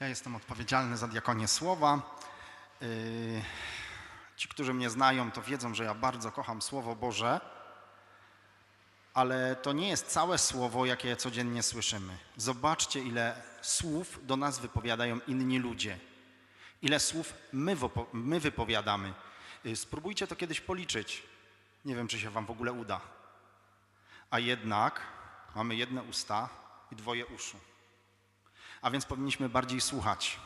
Ja jestem odpowiedzialny za diakonię słowa. Yy, Ci, którzy mnie znają, to wiedzą, że ja bardzo kocham Słowo Boże, ale to nie jest całe słowo, jakie codziennie słyszymy. Zobaczcie, ile słów do nas wypowiadają inni ludzie. Ile słów my, my wypowiadamy. Yy, Spróbujcie to kiedyś policzyć. Nie wiem, czy się Wam w ogóle uda. A jednak mamy jedne usta i dwoje uszu a więc powinniśmy bardziej słuchać.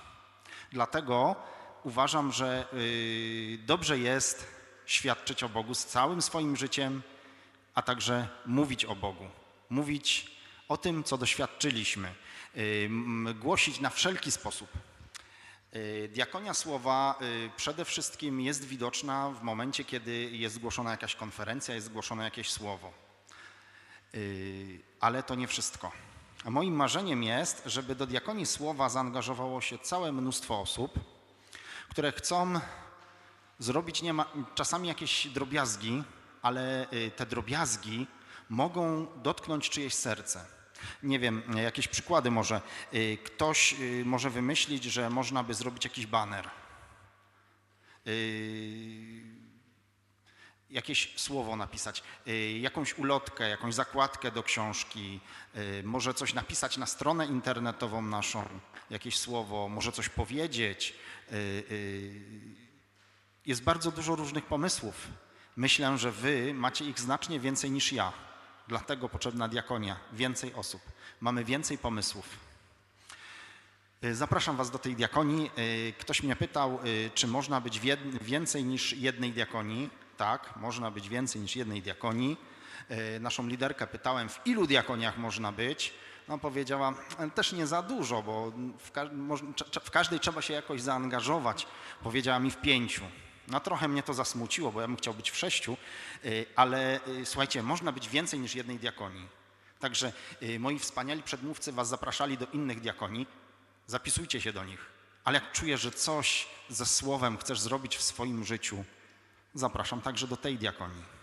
Dlatego uważam, że y, dobrze jest świadczyć o Bogu z całym swoim życiem, a także mówić o Bogu. Mówić o tym, co doświadczyliśmy, y, głosić na wszelki sposób. Y, Diakonia słowa przede wszystkim jest widoczna w momencie, kiedy jest zgłoszona jakaś konferencja, jest zgłoszone jakieś słowo. Ale to nie wszystko. A moim marzeniem jest, żeby do diakonii słowa zaangażowało się całe mnóstwo osób, które chcą zrobić ma, czasami jakieś drobiazgi, ale y, te drobiazgi mogą dotknąć czyjeś serce. Nie wiem, jakieś przykłady może. Y, Ktoś y, może wymyślić, że można by zrobić jakiś baner. Jakieś słowo napisać, y, jakąś ulotkę, jakąś zakładkę do książki, y, może coś napisać na stronę internetową naszą, jakieś słowo, może coś powiedzieć. Y, Jest bardzo dużo różnych pomysłów. Myślę, że wy macie ich znacznie więcej niż ja. Dlatego potrzebna diakonia, więcej osób. Mamy więcej pomysłów. Zapraszam Was do tej diakonii. Ktoś mnie pytał, czy można być więcej niż jednej diakonii. Tak, można być więcej niż jednej diakonii. Y, Naszą liderkę pytałem, w ilu diakoniach można być. No, powiedziała, "E, też nie za dużo, bo w, w każdej trzeba się jakoś zaangażować. Powiedziała mi w pięciu. No trochę mnie to zasmuciło, bo ja bym chciał być w sześciu, y, ale słuchajcie, można być więcej niż jednej diakonii. Także moi wspaniali przedmówcy Was zapraszali do innych diakonii. Zapisujcie się do nich. Ale jak czujesz, że coś ze słowem chcesz zrobić w swoim życiu, zapraszam także do tej diakonii.